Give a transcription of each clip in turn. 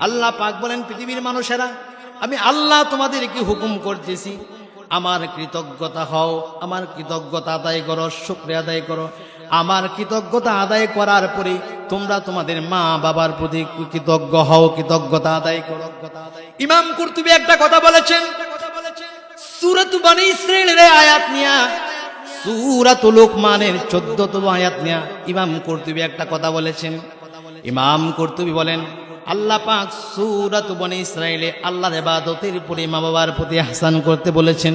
আল্লাহ পাক বলেন, পৃথিবীর মানুষেরা, আমি আল্লাহ তোমাদের তোমাদেরকে হুকুম করতেছি। আমার কৃতজ্ঞতা হও, আমার কৃতজ্ঞতা আদায় করো, শুক্রিয়া আদায় করো। আমার কৃতজ্ঞতা আদায় করার পরে তোমরা তোমাদের মা বাবার প্রতি কৃতজ্ঞ হও, কৃতজ্ঞতা আদায় করো। ইমাম কুরতুবি একটা কথা বলেছেন, সুরত বানি ইসরায়েলের আয়াত নিয়া, সুরাত লোকমানের চোদ্দতম আয়াত নিয়া ইমাম কর্তুবি একটা কথা বলেছেন। ইমাম কর্তুবি বলেন আল্লাহ পাক সুরাত বনে ইসরায়েলে আল্লাহর ইবাদতের উপরে মা বাবার প্রতি হাসান করতে বলেছেন।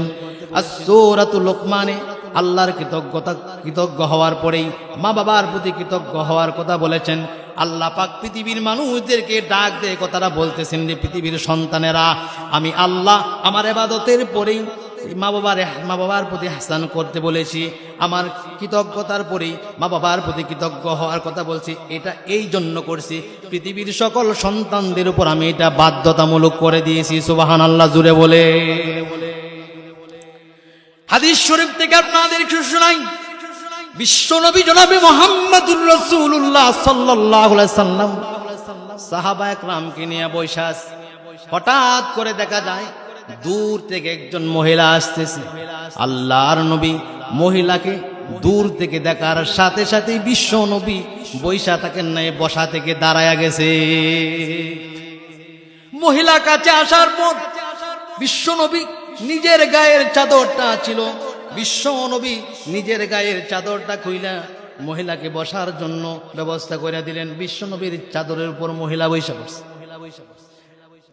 আর সুরাত লোকমানে আল্লাহর কৃতজ্ঞতা, কৃতজ্ঞ হওয়ার পরেই মা বাবার প্রতি কৃতজ্ঞ হওয়ার কথা বলেছেন। আল্লাহ পাক পৃথিবীর মানুষদেরকে ডাক দিয়ে কথাটা বলতেছেন যে, পৃথিবীর সন্তানেরা, আমি আল্লাহ আমার এবাদতের পরেই মা বাবার মা বাবার প্রতি হাসান করতে বলেছি, আমার কৃতজ্ঞতার পরেই মা বাবার প্রতি কৃতজ্ঞ হওয়ার কথা বলছি, এটা এই জন্য করছি। পৃথিবীর সকল সন্তানদের উপর আমি এটা বাধ্যতামূলক করে দিয়েছি সুবাহান আল্লাহ জুড়ে বলে। হাদিস শরীফ থেকে আপনাদের একটু শোনাই। বিশ্বনবী জনাবে মোহাম্মদুর রসুল্লাহ সাল্লাহ সাল্লাম। সাহাবা একরামকে নিয়ে বৈশাস হঠাৎ করে দেখা যায় দূর থেকে একজন মহিলা আসতেছে। আল্লাহর নবী মহিলাকে দূর থেকে দেখার সাথে সাথে বিশ্ব নবী বৈশা তাকে নাই বসা থেকে দাঁড়ায়া গেছে। মহিলা কাছে আসার পর বিশ্ব নবী নিজের গায়ের চাদরটা ছিল। বিশ্ব নবী নিজের গায়ের চাদরটা খুইলা মহিলাকে বসার জন্য ব্যবস্থা করে দিলেন। বিশ্ব নবীর চাদরের উপর মহিলা বৈশা বসে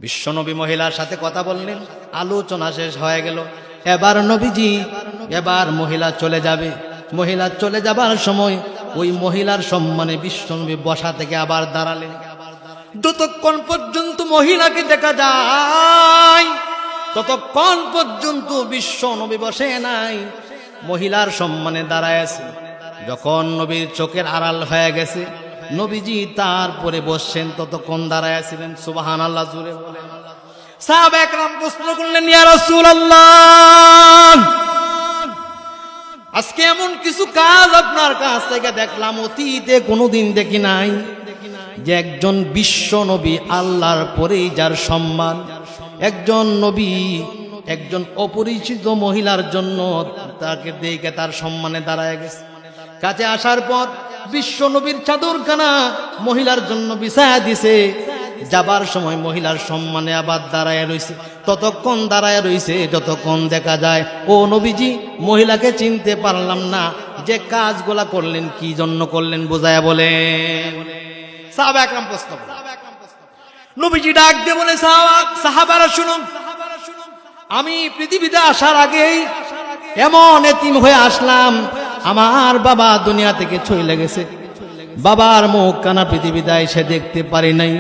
বিশ্বনবী মহিলার সাথে কথা বললেন, আলোচনা শেষ হয়ে গেল। এবার নবীজি, এবার মহিলা চলে যাবে। মহিলা চলে যাবার সময় ওই মহিলার সম্মানে বিশ্বনবী বসা থেকে আবার দাঁড়ালেন। যতক্ষণ পর্যন্ত মহিলাকে দেখা যায়, ততক্ষণ পর্যন্ত বিশ্ব নবী বসে নাই। মহিলার সম্মানে দাঁড়ায় আছে। যখন নবীর চোখের আড়াল হয়ে গেছে নবীজি তারপরে বসছেন ততক্ষণ দাঁড়ায় আছিলেন। সুবাহান আল্লাহ জুড়ে বলেন। সাহাব একরাম প্রশ্ন করলেন, ইয়া আজকে এমন কিছু কাজ আপনার কাছ থেকে দেখলাম, অতীতে কোনোদিন দেখি নাই যে একজন বিশ্ব নবী আল্লাহর পরেই যার সম্মান। একজন নবী একজন অপরিচিত মহিলার জন্য তাকে দেখে তার সম্মানে দাঁড়ায় গেছে। কাছে আসার পর বিশ্ব নবীর চাদরখানা মহিলার জন্য বিছায়া দিছে। যাবার সময় মহিলার সম্মানে আবার দাঁড়ায় রইছে। ততক্ষণ দাঁড়ায় রইছে, যতক্ষণ দেখা যায়, ও নবীজি, মহিলাকে চিনতে পারলাম না। যে কাজগুলা করলেন, কি জন্য করলেন? বোঝায়া করলেন। নবীজি ডাক দিয়ে বলে, সাহাবা, সাহাবারা শুনুন। আমি পৃথিবীতে আসার আগেই এমন এতিম হয়ে আসলাম আমার বাবা দুনিয়া থেকে চলে গেছে বাবার মুখ কানা পৃথিবীতে এসে দেখতে পারি নাই।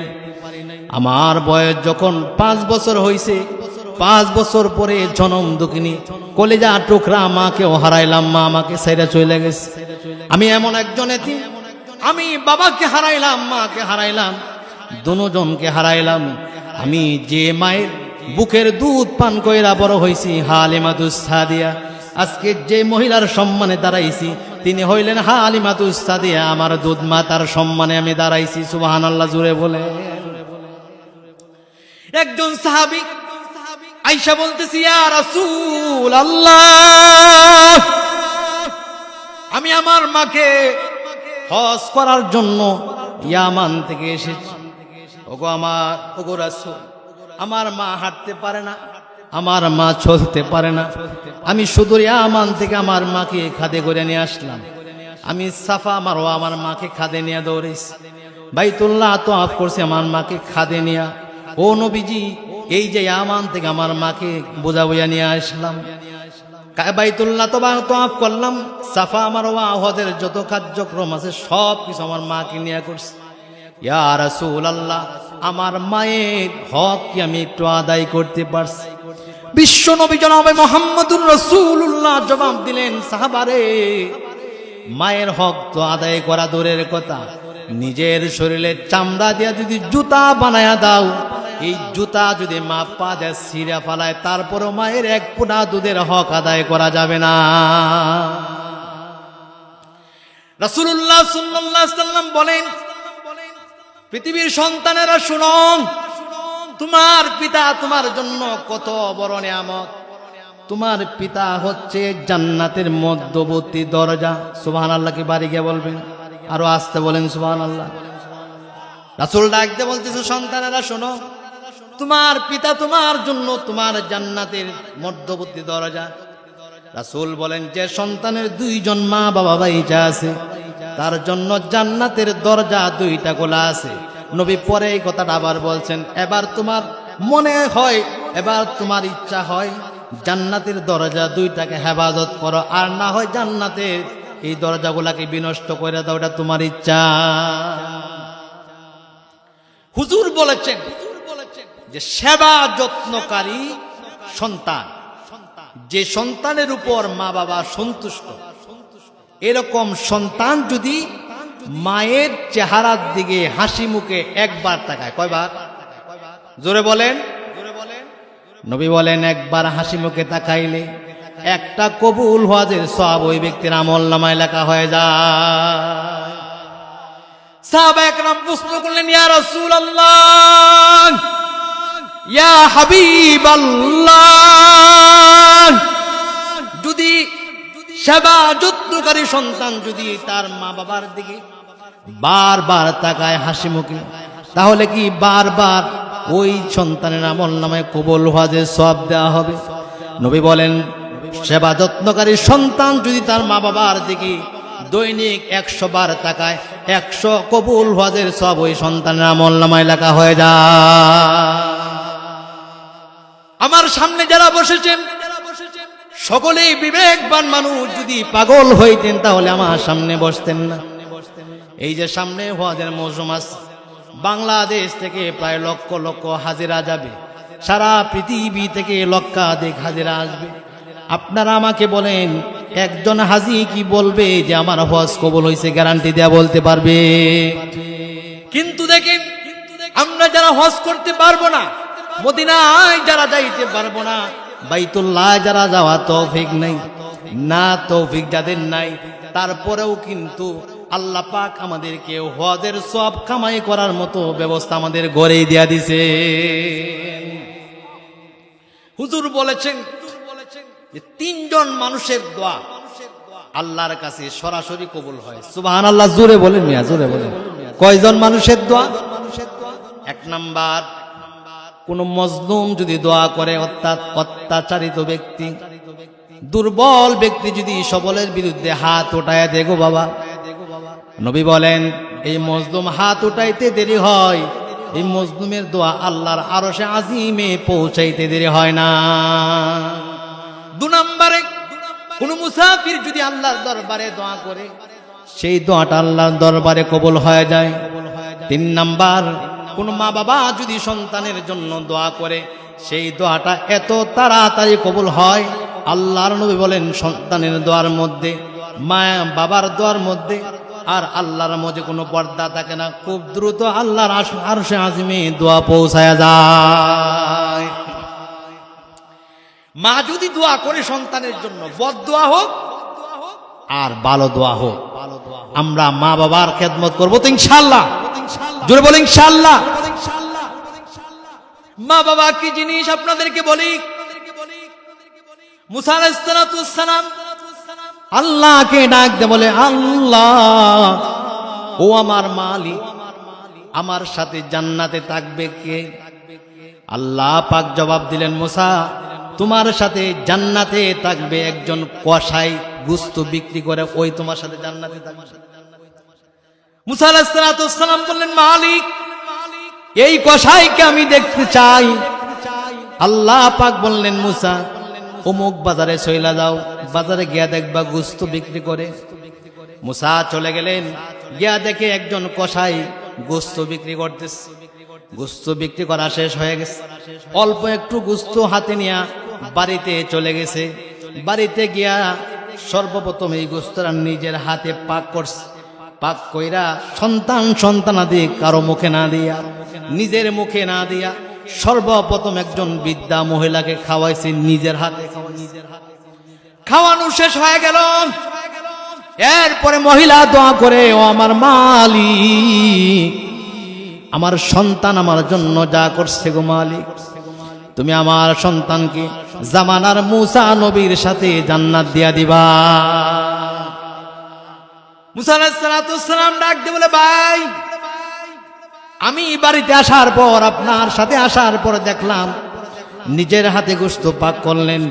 আমার বয়স যখন পাঁচ বছর হয়েছে পাঁচ বছর পরে জনম দুঃখিনী, কলেজা টুকরা মাকেও হারাইলাম, মা আমাকে সেরা চলে গেছে। আমি এমন একজন এতিম, আমি বাবাকে হারাইলাম, মাকে হারাইলাম, দুজনকে হারাইলাম। আমি যে মায়ের বুকের দুধ পান কইরা বড় হইছি হালিমাতুস সাদিয়া আজকে যে মহিলার সম্মানে দাঁড়াইছি, তিনি হইলেন হালিমাতুস সাদিয়া আমার দুধ মা তার সম্মানে আমি দাঁড়াইছি সুবাহান আল্লাহ জুড়ে বলে। একজন সাহাবি আইসা বলতেছি আর রাসূল আল্লাহ আমি আমার মাকে হজ করার জন্য ইয়ামান থেকে এসেছি। ওগো আমার, ওগো রাসূল, আমার মা হাঁটতে পারে না। আমার মা চলতে পারে না। আমি শুধু ইয়ামান থেকে আমার মাকে খাদে করে নিয়ে আসলাম। আমি সাফা আমার মারো, আমার মাকে খাদে নিয়ে দৌড়েছি। বাইতুল্লাহ তো আফ করছে, আমার মাকে খাদে নিয়া। ও নবীজি, এই যে আমান থেকে আমার মাকে বোঝা বোঝা নিয়ে আসলাম। বাইতুল্লাহ তো বা তো আফ করলাম। সাফা আমার ওয়াহদের যত কার্যক্রম আছে, সব কিছু আমার মাকে নিয়ে করছে। ইয়া রাসূল আল্লাহ আমার মায়ের হক কি আমি একটু আদায় করতে পারছি? বিশ্ব নবী জনাবে মোহাম্মদুর রসুল্লাহ জবাব দিলেন, সাহাবারে, মায়ের হক তো আদায় করা দূরের কথা। নিজের শরীরে চামড়া দিয়া যদি জুতা বানায়া দাও, এই জুতা যদি মা পা দেয় সিরা ফালায়, তারপরও মায়ের এক পুনা দুধের হক আদায় করা যাবে না। রাসূলুল্লাহ সাল্লাল্লাহু আলাইহি সাল্লাম বলেন, পৃথিবীর সন্তানেরা শুনুন তোমার পিতা তোমার জন্য কত বড় নিয়ামত। তোমার পিতা হচ্ছে জান্নাতের মধ্যবর্তী দরজা। সুবহান আল্লাহকে বাড়ি গিয়ে বলবেন? আরও আসতে বলেন সুবহান আল্লাহ রাসুল ডাকতে বলতেছে, সন্তানেরা শোনো, তোমার পিতা তোমার জন্য তোমার জান্নাতের মধ্যবর্তী দরজা। রাসুল বলেন, যে সন্তানের দুইজন মা বাবা বাইচা আছে, তার জন্য জান্নাতের দরজা দুইটা গোলা আছে। নবী পরে এই কথাটা আবার বলছেন, এবার তোমার মনে হয়, এবার তোমার ইচ্ছা হয় জান্নাতের দরজা দুইটাকে হেফাজত করো, আর না হয় জান্নাতের এই দরজাগুলাকে বিনষ্ট করে দাও, এটা তোমার ইচ্ছা। হুজুর বলেছেন যে সেবা যত্নকারী সন্তান, যে সন্তানের উপর মা বাবা সন্তুষ্ট, এরকম সন্তান যদি মায়ের চেহারার দিকে হাসি মুখে একবার তাকায়। কয়বার? জোরে বলেন। নবী বলেন, একবার হাসি মুখে তাকাইলে একটা কবুল হওয়াজের সব ওই ব্যক্তির আমল নামায় লেখা হয়ে যায়। সাহাবা একরাম প্রশ্ন করলেন, ইয়া ইয়া হাবিবাল্লাহ, যদি সেবা যত্নকারী সন্তান যদি তার মা বাবার দিকে বারবার তাকায় হাসি মুখে। তাহলে কি বারবার ওই সন্তানের আমল নামে কবল হওয়াজের সব দেওয়া হবে? নবী বলেন, সেবা যত্নকারী সন্তান যদি তার মা বাবার দিকে দৈনিক একশো বার তাকায়, একশো কবুল হওয়াজের সব ওই সন্তানের আমল নামায় লেখা হয়ে যায়। আমার সামনে যারা বসেছেন, সকলেই বিবেকবান মানুষ। যদি পাগল হইতেন তাহলে আমার সামনে বসতেন না। এই যে সামনে হওয়াদের মৌসুম আছে, বাংলাদেশ থেকে প্রায় লক্ষ লক্ষ হাজিরা যাবে। সারা পৃথিবী থেকে লক্ষাধিক হাজিরা আসবে। আপনারা আমাকে বলেন, একজন হাজি কি বলবে যে আমার হজ কবল হয়েছে, গ্যারান্টি দেয়া বলতে পারবে? কিন্তু দেখেন, আমরা যারা হজ করতে পারব না, মদিনায় যারা যাইতে পারব না, বাইতুল্লাহ যারা যাওয়া তৌফিক নাই, না তৌফিক যাদের নাই, তারপরেও কিন্তু আল্লাহ পাক আমাদেরকে হজের সব কামাই করার মতো ব্যবস্থা আমাদের গড়েই দেয়া দিছে হুজুর বলেছেন তিনজন মানুষের দোয়া আল্লাহর কাছে সরাসরি কবুল হয়। সুবহান আল্লাহ জোরে বলেন মিয়া, জোরে বলেন। কয়জন মানুষের দোয়া? এক নাম্বার, কোন মজলুম যদি দোয়া করে অর্থাৎ অত্যাচারিত ব্যক্তি, দুর্বল ব্যক্তি যদি সবলের বিরুদ্ধে হাত উঠায় দেখো বাবা। নবী বলেন, এই মজলুম হাত উঠাইতে দেরি হয়। এই মজলুমের দোয়া আল্লাহর আরও সে আজিমে পৌঁছাইতে দেরি হয় না। দু নম্বরে, কোন মুসাফির যদি আল্লাহর দরবারে দোয়া করে, সেই দোয়াটা আল্লাহর দরবারে কবুল হয়ে যায়। তিন নাম্বার, কোন মা বাবা যদি সন্তানের জন্য দোয়া করে, সেই দোয়াটা এত তাড়াতাড়ি কবুল হয়, আল্লাহর নবী বলেন, সন্তানের দোয়ার মধ্যে মা বাবার দোয়ার মধ্যে আর আল্লাহর মধ্যে কোনো পর্দা থাকে না। খুব দ্রুত আল্লাহর আরশে আজিমে দোয়া পৌঁছায় যায়। মা যদি দোয়া করে সন্তানের জন্য, বদ দোয়া হোক আর ভালো দোয়া হোক, আমরা মা বাবার খেদমত করব তো ইনশাল্লাহ জোরে বলে ইনশাল্লাহ মা বাবা, কি জিনিস আপনাদেরকে বলি? মুসা আলাইসালাম আল্লাহকে ডাক দে, বলে, আল্লাহ, ও আমার মালিক, আমার সাথে জান্নাতে থাকবে কে? আল্লাহ পাক জবাব দিলেন, মুসা, তোমার সাথে জান্নাতে থাকবে একজন কসাই গুস্ত বিক্রি করে, ওই তোমার সাথে জান্নাতে থাকবে। মুসা বললেন, মালিক, এই কসাইকে আমি দেখতে চাই। আল্লাহ পাক বললেন, মুসা অমুক বাজারে চইলা যাও। বাজারে গিয়া দেখবা গুস্ত বিক্রি করে। মুসা চলে গেলেন। গিয়া দেখে একজন কসাই গোস্ত বিক্রি করতেছে। গোস্ত বিক্রি করা শেষ হয়ে গেছে। অল্প একটু গোস্ত হাতে নিয়া বাড়িতে চলে গেছে। বাড়িতে গিয়া সর্বপ্রথম এই গোস্তরা নিজের হাতে পাক করছে। পাক কইরা সন্তান সন্তানাদি কারও মুখে না দিয়া, নিজের মুখে না দিয়া সর্বপ্রথম একজন বিদ্যা মহিলাকে খাওয়াইছে নিজের হাতে। খাওয়ানো শেষ হয়ে গেল। এরপরে মহিলা দোয়া করে, ও আমার মালিক, আমার সন্তান আমার জন্য যা করছে গো মালিক, তুমি আমার সন্তানকে জামানার মুসা নবীর সাথে জান্নাত দিয়া দিবা। মুসা আলাইসালাম ডাক দিয়ে বলে, ভাই আমি বাড়িতে আসার পর, আপনার সাথে আসার পর দেখলাম, নিজের হাতে গোস্ত পাক করলেন।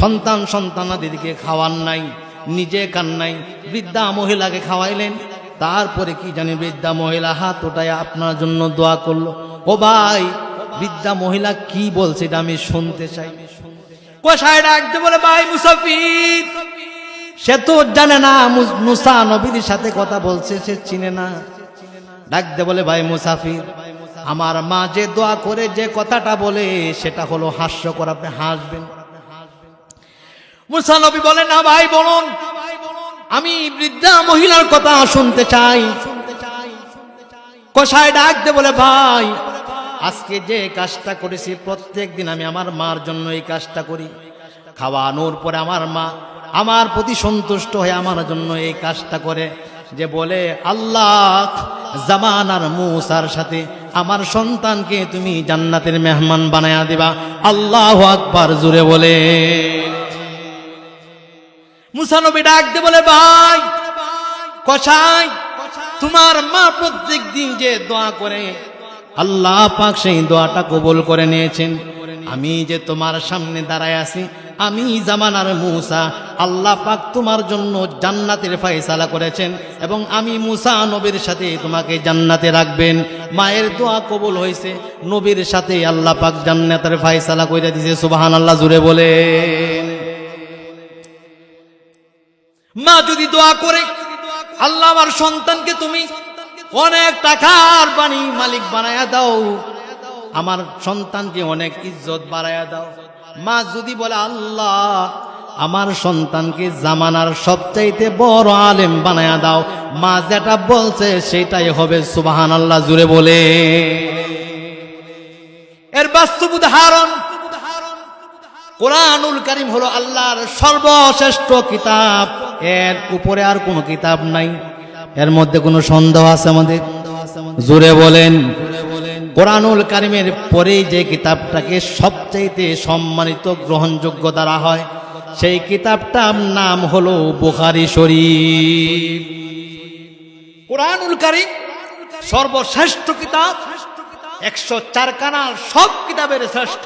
সন্তান সন্তানাদিকে খাওয়ান নাই, নিজে খান নাই, বৃদ্ধা মহিলাকে খাওয়াইলেন। তারপরে কি জানি বৃদ্ধা মহিলা হাত ওটায় আপনার জন্য দোয়া করল। ও ভাই, বৃদ্ধা মহিলা কি বলছে এটা আমি শুনতে চাই। কোষায় ডাকতে বলে, ভাই মুসাফির। সে তো জানে না মুসা নবীর সাথে কথা বলছে, সে চিনে না। ডাকতে বলে, ভাই মুসাফির, আমার মা যে দোয়া করে যে কথাটা বলে, সেটা হলো হাস্যকর, আপনি হাসবেন। মুসা নবী বলে না ভাই বলুন আমি বৃদ্ধা মহিলার কথা শুনতে চাই। কষায় ডাকতে বলে, ভাই, আজকে যে কাজটা করেছি, প্রত্যেক দিন আমি আমার মার জন্য এই কাজটা করি। খাওয়ানোর পরে আমার মা আমার প্রতি সন্তুষ্ট হয়ে আমার জন্য এই কাজটা করে। যে বলে, আল্লাহ, জামানার মুসার সাথে আমার সন্তানকে তুমি জান্নাতের মেহমান বানায়া দিবা। আল্লাহ আকবার জুড়ে বলে। মুসানবী ডাকতে বলে, ভাই কষাই তোমার মা প্রত্যেক দিন যে দোয়া করে, আল্লাহ পাক সেই দোয়াটা কবুল করে নিয়েছেন। আমি যে তোমার সামনে দাঁড়ায় আছি আমি জামানার মুসা, আল্লাহ পাক তোমার জন্য জান্নাতের ফায়সালা করেছেন এবং আমি মুসা নবীর সাথে তোমাকে জান্নাতে রাখবেন। মায়ের দোয়া কবুল হয়েছে, নবীর সাথে আল্লাহ পাক জান্নাতের ফায়সালা করে দিছে সুবাহান আল্লাহ জুড়ে বলেন। মা যদি দোয়া করে, আল্লাহ আমার সন্তানকে তুমি অনেক টাকার বাণী মালিক বানায়া দাও। আমার সন্তানকে অনেক ইজ্জত বাড়ায়া দাও। মা যদি বলে, আল্লাহ, আমার সন্তানকে জামানার সবচাইতে বড় আলেম বানায়া দাও। মা যেটা বলছে, সেটাই হবে সুবাহান আল্লাহ জুড়ে বলে। এর বাস্তব উদাহরণ কোরআনুল করিম হলো আল্লাহর সর্বশ্রেষ্ঠ কিতাব। এর উপরে আর কোনো কিতাব নাই। এর মধ্যে কোনো সন্দেহ আছে আমাদের? জুড়ে বলেন। কোরআনুল কারিমের পরে যে কিতাবটাকে সবচাইতে সম্মানিত গ্রহণযোগ্য দ্বারা হয়, সেই কিতাবটার নাম হলো বুখারি শরীফ। কোরআনুল কারিম সর্বশ্রেষ্ঠ কিতাব, একশো চার কানার সব কিতাবের শ্রেষ্ঠ।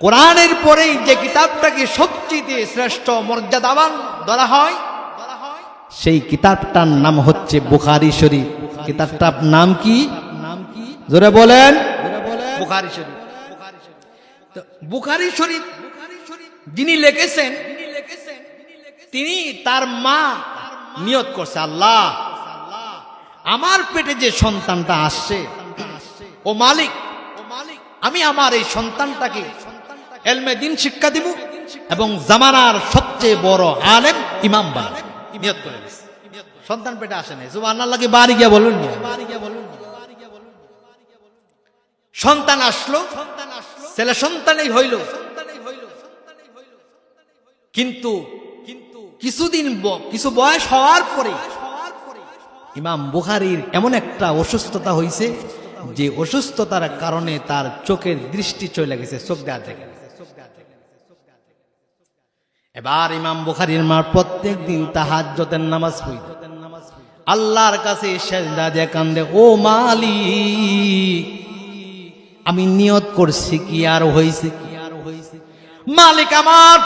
কোরআনের পরেই যে কিতাবটাকে সবচেয়ে শ্রেষ্ঠ মর্যাদাবান ধরা হয়, সেই কিতাবটার নাম হচ্ছে বুখারি শরীফ। কিতাবটার নাম কি? জোরে বলেন। বুখারি শরীফ। যিনি লিখেছেন, তিনি তার মা নিয়ত করছে, আল্লাহ, আমার পেটে যে সন্তানটা আসছে, ও মালিক, আমি আমার এই সন্তানটাকে এলমে দিন শিক্ষা দিব এবং জামানার সবচেয়ে বড় আলেম ইমাম বানাবো। সন্তান পেটে আসে নাই। জুবান আল্লাহকে বাড়ি গিয়া বলুন না। সন্তান আসলো, ছেলে সন্তানই হইল। কিন্তু কিন্তু কিছুদিন কিছু বয়স হওয়ার পরে ইমাম বুখারির এমন একটা অসুস্থতা হয়েছে যে অসুস্থতার কারণে তার চোখের দৃষ্টি চলে গেছে, চোখ দেওয়া থেকে এবার ইমাম বুখারির মা প্রত্যেক দিন তাহাজ্জতের নামাজ পড়িত আল্লাহর কাছে কান্দে, ও মালি আমি নিয়ত করছি কি আর হয়েছে কি? আর হয়েছে মালিক আমার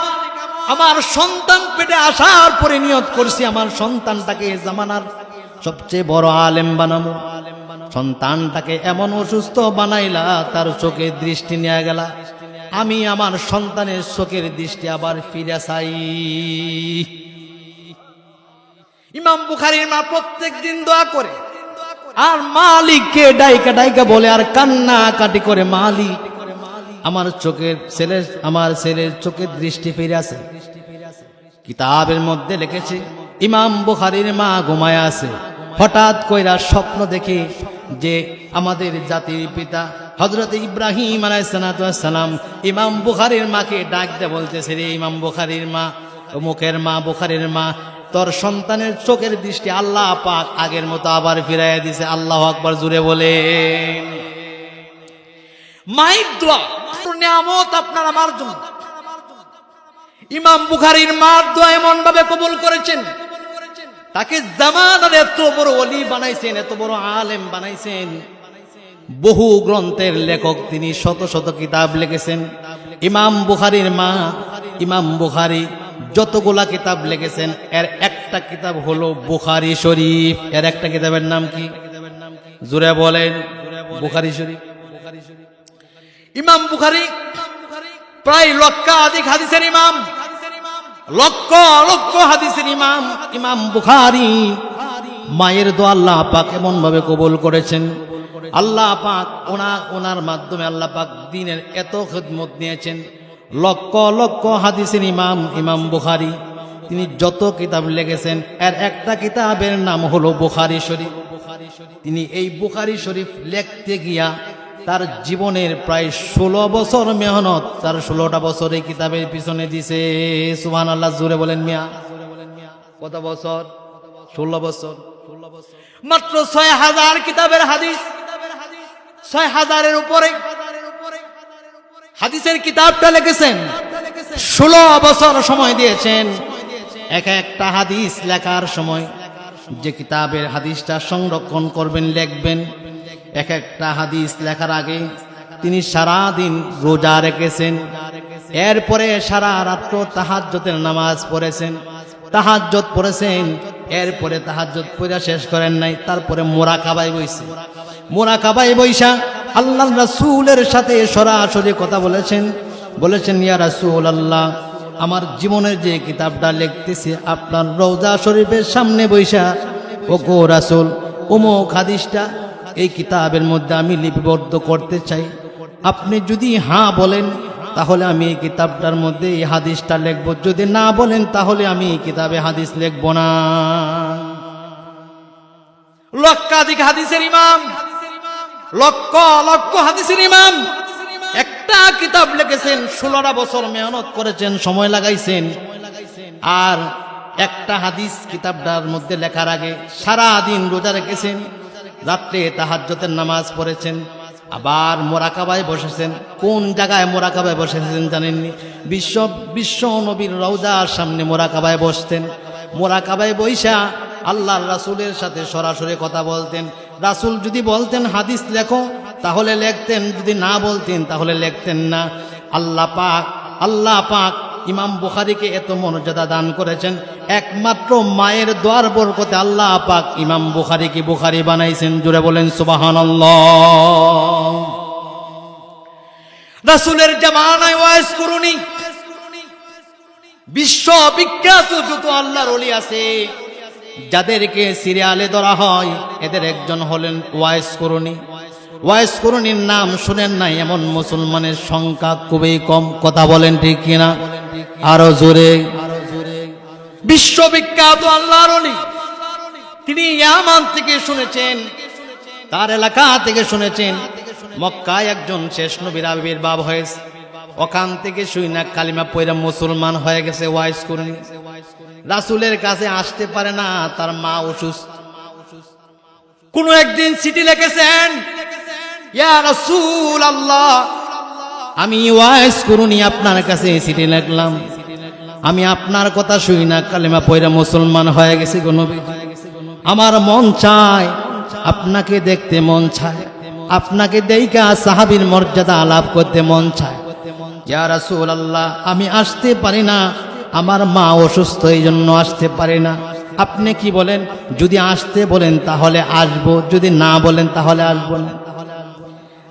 আমার সন্তান পেটে আসার পরে নিয়ত করছি, আমার সন্তানটাকে জামানার সবচেয়ে বড় আলেম বানাবো। সন্তানটাকে এমন অসুস্থ বানাইলা, তার চোখে দৃষ্টি নিয়ে গেলা। আমি আমার সন্তানের চোখের দৃষ্টি আবার ফিরে চাই। ইমাম বুখারির মা প্রত্যেক দিন দোয়া করে আর মালিককে ডাইকা ডাইকা বলে, আর কান্না কাটি করে মালিক। আমার চোখের ছেলের, আমার ছেলের চোখের দৃষ্টি ফিরে আছে কিতাবের মধ্যে লিখেছে, ইমাম বুখারির মা ঘুমায় আছে। হঠাৎ কইরা স্বপ্ন দেখে যে আমাদের জাতির পিতা হজরত ইব্রাহিম আলাইসালাম ইমাম বুখারির মাকে ডাক দে বলতেছে, রে ইমাম বুখারির মা মুখের মা, বুখারির মা তোর সন্তানের চোখের দৃষ্টি আল্লাহ পাক আগের মতো আবার ফিরাইয়া দিছে। আল্লাহ আকবার জুড়ে বলে মায়ের দোয়া নিয়ামত আপনার আমার জন্য। ইমাম বুখারীর মার দোয়া এমন ভাবে কবুল করেছেন। তাকে জামানার এত বড় অলি বানাইছেন, এত বড় আলেম বানাইছেন। বহু গ্রন্থের লেখক তিনি শত শত কিতাব লিখেছেন। ইমাম বুখারীর মা, ইমাম বুখারী যতগুলা কিতাব লিখেছেন, এর একটা কিতাব হলো বুখারী শরীফ। এর একটা কিতাবের নাম কি? জুড়ে বলেন, বুখারী শরীফ। ইমাম বুখারী প্রায় লক্ষাধিক হাদিসের ইমাম, লক্ষ লক্ষ হাদিসের ইমাম। ইমাম বুখারি মায়ের দোয়া আল্লাহ পাক এমন ভাবে কবুল করেছেন। আল্লাহ পাক ওনা ওনার মাধ্যমে আল্লাহ পাক দিনের এত খেদমত নিয়েছেন। লক্ষ লক্ষ হাদিসের ইমাম ইমাম বুখারী। তিনি যত কিতাব লিখেছেন, এর একটা কিতাবের নাম হলো বুখারী শরীফ। তিনি এই বুখারী শরীফ লেখতে গিয়া তার জীবনের প্রায় ষোলো বছর মেহনত, তার ষোলোটা বছর এই কিতাবের পিছনে দিছে। সুহান আল্লাহ জুড়ে বলেন মিয়া। কত বছর? ষোলো বছর। মাত্র ছয় হাজার কিতাবের হাদিস। ছয় হাজারের উপরে হাদিসের কিতাবটা লিখেছেন। ষোলো বছর সময় দিয়েছেন। এক একটা হাদিস লেখার সময় যে কিতাবের হাদিসটা সংরক্ষণ করবেন, লিখবেন, এক একটা হাদিস লেখার আগে তিনি সারা দিন রোজা রেখেছেন। এরপরে সারা রাত্র তাহাজ্জতের নামাজ পড়েছেন। তাহাজ্জত পড়েছেন, এরপরে তাহাজ্জত পড়া শেষ করেন নাই, তারপরে মোরা কাবাই বইছে। মোরা কাবাই বৈশা আল্লাহ রাসূলের সাথে সরাসরি কথা বলেছেন। বলেছেন, ইয়া রাসূল আল্লাহ আমার জীবনের যে কিতাবটা লিখতেছি, আপনার রৌজা শরীফের সামনে বৈশা ও গো রাসূল, অমুক হাদিসটা এই কিতাবের মধ্যে আমি লিপিবদ্ধ করতে চাই। আপনি যদি হ্যাঁ বলেন, তাহলে আমি এই কিতাবটার মধ্যে এই হাদিসটা লিখব। যদি না বলেন, তাহলে আমি এই কিতাবে হাদিস লিখব না। লক্ষাধিক হাদিসের ইমাম লক্ষ লক্ষ হাদিসের ইমাম। একটা কিতাব লিখেছেন, ষোলোটা বছর মেহনত করেছেন, সময় লাগাইছেন। আর একটা হাদিস কিতাবটার মধ্যে লেখার আগে সারা দিন রোজা রেখেছেন, রাত্রে তাহাজ্জতের নামাজ পড়েছেন, আবার মোরাকাবায় বসেছেন। কোন জায়গায় মোরাকাবায় বসেছেন জানেননি? বিশ্ব বিশ্ব নবীর রৌদার সামনে মোরাকাবায় বসতেন। মোরাকাবায় বৈশা আল্লাহর রাসুলের সাথে সরাসরি কথা বলতেন। রাসূল যদি বলতেন হাদিস লেখো, তাহলে লিখতেন, যদি না বলতেন, তাহলে লিখতেন না। আল্লাহ পাক আল্লাহ পাক ইমাম বুখারিকে এত মর্যাদা দান করেছেন। একমাত্র মায়ের দোয়ার বরকতে আল্লাহ পাক ইমাম বুখারিকে বুখারি বানাইছেন। জুড়ে বলেন, সুবহানাল্লাহ। রাসূলের জামানায় ওয়াইজ করুনি। বিশ্ব বিখ্যাত যত আল্লাহর ওলি আছে। যাদেরকে সিরিয়ালে ধরা হয়, এদের একজন হলেন ওয়াইস করুনি। ওয়াইস করুনির নাম শুনেন নাই, এমন মুসলমানের সংখ্যা খুবই কম, কথা বলেন ঠিক কিনা? আরও জোরে। বিশ্ববিখ্যাত আল্লাহর অলি, তিনি ইয়ামান থেকে শুনেছেন, তার এলাকা থেকে শুনেছেন। মক্কায় একজন শেষ নবীর আবির্ভাব হয়েছে। ওখান থেকে শুই না কালিমা পয়রা মুসলমান হয়ে গেছে ওয়াইস করুন। রাসুলের কাছে আসতে পারে না, তার মা অসুস্থ। কোন একদিন চিঠি লিখেছেন আল্লাহ আমি ওয়াইস করুনি আপনার কাছে চিঠি লিখলাম। আমি আপনার কথা শুই না, কালিমা পয়রা মুসলমান হয়ে গেছে গো আমার মন চায়, আপনাকে দেখতে মন চায়। আপনাকে দেইকা সাহাবীর মর্যাদা আলাপ করতে মন চায়। রাসূল আল্লাহ আমি আসতে পারি না আমার মা অসুস্থ এই জন্য আসতে পারে না। আপনি কি বলেন? যদি আসতে বলেন তাহলে আসব, যদি না বলেন তাহলে আসব না।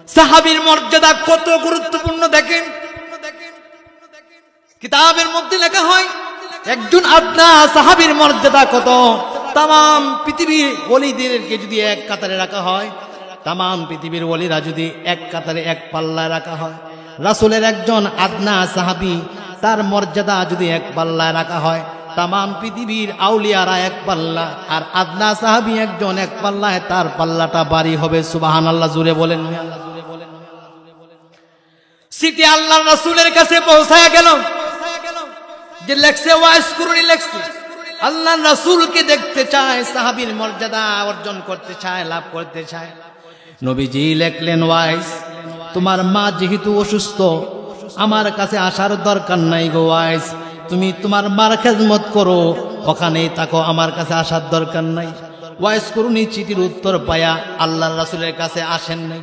সাহাবীর মর্যাদা কত গুরুত্বপূর্ণ দেখেন? কিতাবের মধ্যে লেখা হয়, একজন আপনার সাহাবীর মর্যাদা কত? তাম পৃথিবীর ওলিদেরকে যদি এক কাতারে রাখা হয় তাম পৃথিবীর ওলিরা যদি এক কাতারে এক পাল্লায় রাখা হয়। রাসূলের একজন আদনা সাহাবী, তার মর্যাদা যদি এক পাল্লায় রাখা হয় তাম পৃথিবীর আউলিয়ারা এক পাল্লা, আর আদনা সাহাবী একজন এক পাল্লায়, তার পাল্লাটা বাড়ি হবে সুবাহান আল্লাহ, জুড়ে বলেন সিটি আল্লাহ রাসূলের কাছে পৌঁছায় গেল, যে লেখছে ওয়াইস কুরুনি লেখছে। আল্লাহ রাসূলকে দেখতে চায়, সাহাবীর মর্যাদা অর্জন করতে চায়, লাভ করতে চায়। নবীজি লেখলেন ওয়াইস তোমার মা যেহেতু অসুস্থ, আমার কাছে আসার দরকার নাই গো ওয়াইস তুমি তোমার মার খেজমত করো ওখানেই থাকো, আমার কাছে আসার দরকার নাই। ওয়াইস করুনি চিঠির উত্তর পায়া আল্লাহ রাসুলের কাছে আসেন নাই।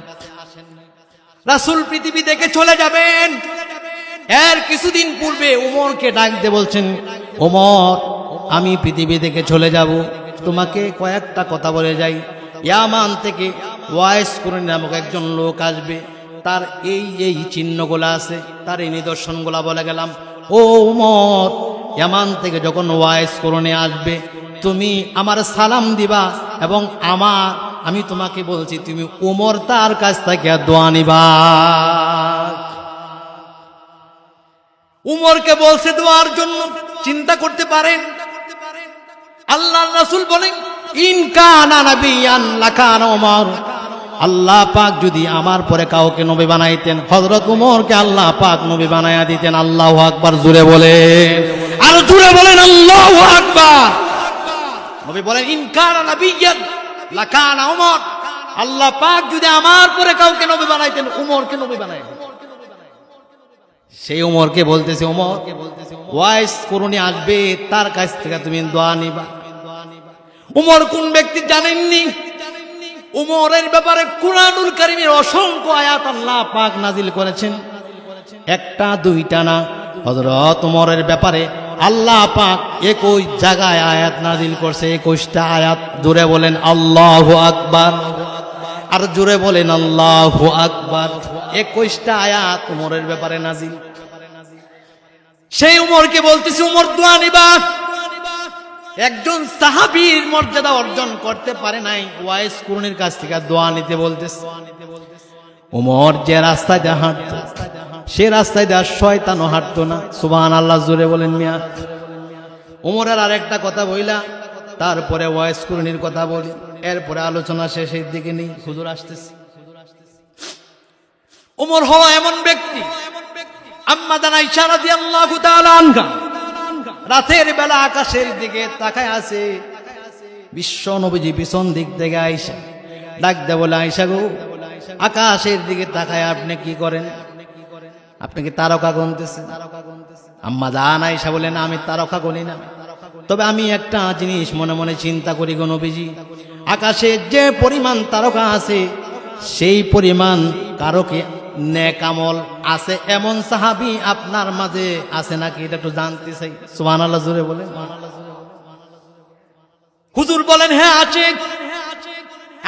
রাসূল পৃথিবী থেকে চলে যাবেন। এর কিছুদিন পূর্বে উমরকে ডাকতে বলছেন ওমর আমি পৃথিবী থেকে চলে যাব। তোমাকে কয়েকটা কথা বলে যাই। ইয়ামান থেকে ওয়াইস করুন নামক একজন লোক আসবে। তার এই এই চিহ্নগুলো আছে, তার এই নিদর্শনগুলা বলে গেলাম। ও উমর, ইয়ামান থেকে যখন ওয়াইস করণে আসবে, তুমি আমার সালাম দিবা এবং আমার, আমি তোমাকে বলছি, তুমি উমর তার কাছ থেকে দোয়া নিবা। উমরকে বলছে দোয়ার জন্য, চিন্তা করতে পারেন। আল্লাহ রাসূল বলেন, ইন কানা নাবিয়ান লাকান ওমর আল্লাহ পাক যদি আমার পরে কাউকে নবী বানাইতেন, হযরত উমরকে আল্লাহ পাক নবী বানাইয়া দিতেন, আল্লাহ আকবার জুড়ে বলেন। আর জুড়ে বলেন, আল্লাহ আকবার। নবী বলেন ইন কানা নাবিয়ান, লাকান ওমর আল্লাহ পাক যদি আমার পরে কাউকে নবী বানাইতেন, উমরকে নবী বানাইতেন সেই উমরকে বলতেছে, উমর, ওয়াইস করুনি আসবে, তার কাছ থেকে তুমি দোয়া নিবা। উমর কোন ব্যক্তি জানেননি? উমরের ব্যাপারে কুরআনুল কারীমের অসংখ্য আয়াত আল্লাহ পাক নাজিল করেছেন। একটা, দুইটা না। হযরত উমরের ব্যাপারে আল্লাহ পাক একই জায়গায় আয়াত নাজিল করছে, একুশটা আয়াত। জোরে বলেন, আল্লাহু আকবার। আর জোরে বলেন, আল্লাহু আকবার। একুশটা আয়াত উমরের ব্যাপারে নাজিল সেই উমরকে বলতেছি, উমর, দোয়া নিবা। একজন সাহাবীর মর্যাদা অর্জন করতে পারে নাই। ওয়াইস কুরনির কাছ থেকে দোয়া নিতে বলতেছে। ওমর যে রাস্তায় দিয়ে হাঁটতো, সে রাস্তায় আর শয়তানও হাঁটতো না। সুবহান আল্লাহ জোরে বলেন মিয়া। উমরের আর একটা কথা বইলা, তারপরে ওয়াইস কুরনির কথা বলি। এরপরে আলোচনা শেষের দিকে নেই, হুজুর আসতেছে। ওমর হওয়া এমন ব্যক্তি। আম্মা দানা ইশারা দিয়ে আল্লাহ আনহা। রাতের বেলা আকাশের দিকে তাকায় আছে। বিশ্ব নবীজি পিছন দিক থেকে আইসা ডাক দে বলে আইসা গো, আকাশের দিকে তাকায় আপনি কি করেন? আপনি কি তারকা গুনতেছেন আম্মা জান আইসা বলেন, আমি তারকা গনি না। তবে আমি একটা জিনিস মনে মনে চিন্তা করি গো নবীজি। আকাশে যে পরিমাণ তারকা আছে, সেই পরিমাণ কারকে নেকামল আছে এমন সাহাবি আপনার মাঝে আছে নাকি? এটা একটু জানতে চাই। সুমান আল্লাহ জুড়ে বলে হুজুর বলেন হ্যাঁ আছে।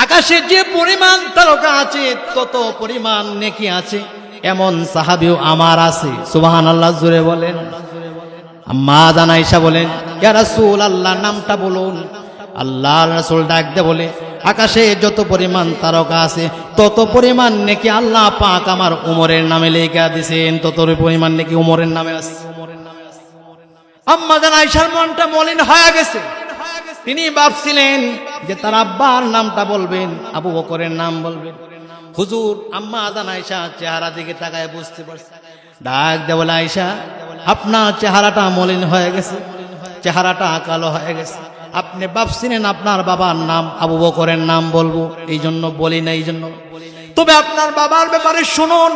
আকাশে যে পরিমাণ তারকা আছে, তত পরিমাণ নেকি আছে। এমন সাহাবিও আমার আছে। সুবাহান আল্লাহ জুড়ে বলেন। মা জানাইসা বলেন, ইয়া রাসূল আল্লাহ নামটা বলুন। আল্লাহ রাসূল ডাক দে বলে আকাশে যত পরিমাণ তারকা আছে, তত পরিমাণ নাকি আল্লাহ পাক আমার উমরের নামে লেখা দিছেন, তত পরিমাণ নাকি উমরের নামে আছে। আয়েশার মনটা মলিন হয়ে গেছে। তিনি ভাবছিলেন যে তার আব্বার নামটা বলবেন, আবু বকরের নাম বলবেন। হুজুর, আম্মা আদান আয়সা চেহারা দিকে তাকায় বুঝতে পারছে। ডাক দে বলে আয়সা আপনার চেহারাটা মলিন হয়ে গেছে, চেহারাটা কালো হয়ে গেছে। আপনি ভাবছিলেন আপনার বাবার নাম, আবু বকরের নাম বলব। এই জন্য বলি না এই জন্য তবে আপনার বাবার ব্যাপারে শুনুন।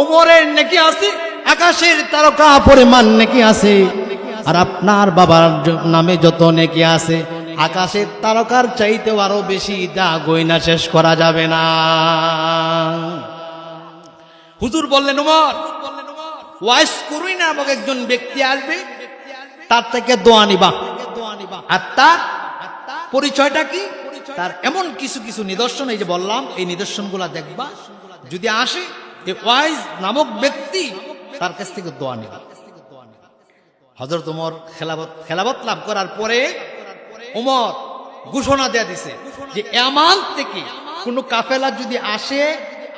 ওমরের নাকি আছে, আকাশের তারকা পরিমাণ নাকি আছে। আর আপনার বাবার নামে যত নেকি আছে, আকাশের তারকার চাইতেও আরও বেশি দা গয়না শেষ করা যাবে না। হুজুর বললেন উমর ওয়াইস করুই না আমাকে একজন ব্যক্তি আসবে, তার থেকে দোয়া নিবা। আর তার পরিচয়টা কি? তার এমন কিছু কিছু নিদর্শন এই যে বললাম এই নিদর্শনগুলা দেখবা যদি আসে ওয়াইজ নামক ব্যক্তি তার কাছ থেকে দোয়া নিবা। হজরত খেলাবত খেলাবত লাভ করার পরে উমর ঘোষণা দেয়া দিছে যে এমান থেকে কোনো কাফেলা যদি আসে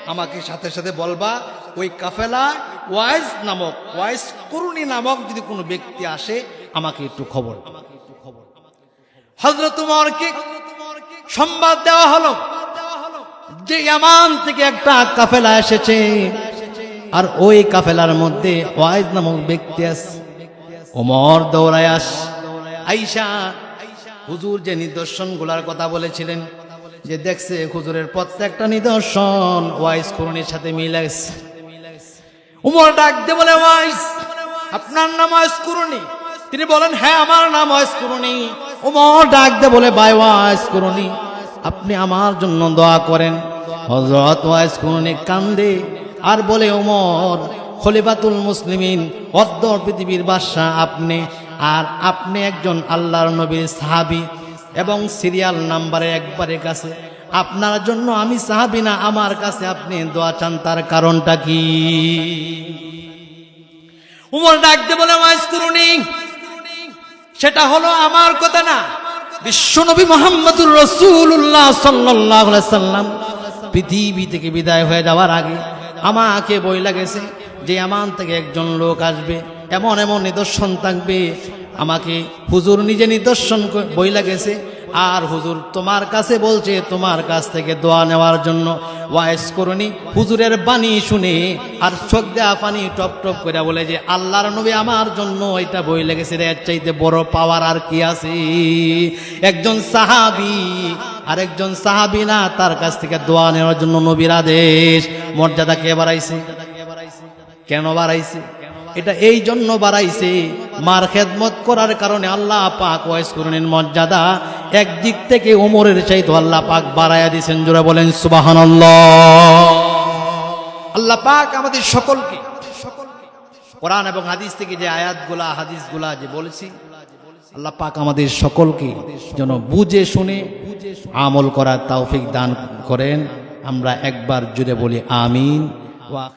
আমাকে সাথে সাথে বলবা ওই কাফেলা ওয়াইজ নামক ওয়াইজ করুণী নামক যদি কোনো ব্যক্তি আসে আমাকে একটু খবর হজরত উমরকে সংবাদ দেওয়া হলো যে ইয়ামান থেকে একটা কাফেলা এসেছে। আর ওই কাফেলার মধ্যে ওয়াইজ নামক ব্যক্তি আছে। ওমর দৌড়ায় আস। আইসা, হুজুর যে নিদর্শনগুলার কথা বলেছিলেন, যে দেখছে হুজুরের প্রত্যেকটা নিদর্শন ওয়াইস করুণের সাথে মিল আছে। উমর ডাক দে বলে ওয়াইস আপনার নাম ওয়াইস করুণী তিনি বলেন হ্যাঁ আমার নাম ওয়াইস করুণী উমর ডাক দে বলে বাই ওয়াইস করুণী আপনি আমার জন্য দোয়া করেন। হজরত ওয়াইস করুণী কান্দে আর বলে, ওমর, খলিফাতুল মুসলিমিন, অর্ধ পৃথিবীর বাদশাহ আপনি আর আপনি একজন আল্লাহর নবীর সাহাবি এবং সিরিয়াল নাম্বারে একবারে কাছে। আপনার জন্য আমি সাহাবি না, আমার কাছে আপনি দোয়া চান, তার কারণটা কি? উমর ডাকতে বলে মাইজ করুনি সেটা হলো আমার কথা না। বিশ্বনবী মোহাম্মদুর রসুল্লাহ সাল্লাহ সাল্লাম পৃথিবী থেকে বিদায় হয়ে যাওয়ার আগে আমাকে বই লাগেছে যে আমার থেকে একজন লোক আসবে, এমন এমন নিদর্শন থাকবে। আমাকে হুজুর নিজে নিদর্শন বই লাগেছে আর হুজুর তোমার কাছে বলছে, তোমার কাছ থেকে দোয়া নেওয়ার জন্য। ওয়াইস করুনি, হুজুরের বাণী শুনে আর চোখ দেওয়া পানি টপ টপ করে বলে যে, আল্লাহর নবী আমার জন্য এটা বই লেগেছে রে চাইতে বড় পাওয়ার আর কি আছে? একজন সাহাবি আর একজন সাহাবি না, তার কাছ থেকে দোয়া নেওয়ার জন্য নবীর আদেশ। মর্যাদা কে বাড়াইছে? কেন বাড়াইছে? এটা এই জন্য বাড়াইছে মার খেদমত করার কারণে আল্লাহ পাক ওয়াইস করুনের মর্যাদা একদিক থেকে ওমরের চাইতো আল্লাহ পাক বাড়াইয়া দিয়েছেন। জোরে বলেন সুবাহান আল্লাহ পাক আমাদের সকলকে কোরআন এবং হাদিস থেকে যে আয়াতগুলা হাদিসগুলা যে বলেছি আল্লাহ পাক আমাদের সকলকে যেন বুঝে শুনে আমল করার তৌফিক দান করেন। আমরা একবার জুড়ে বলি আমিন।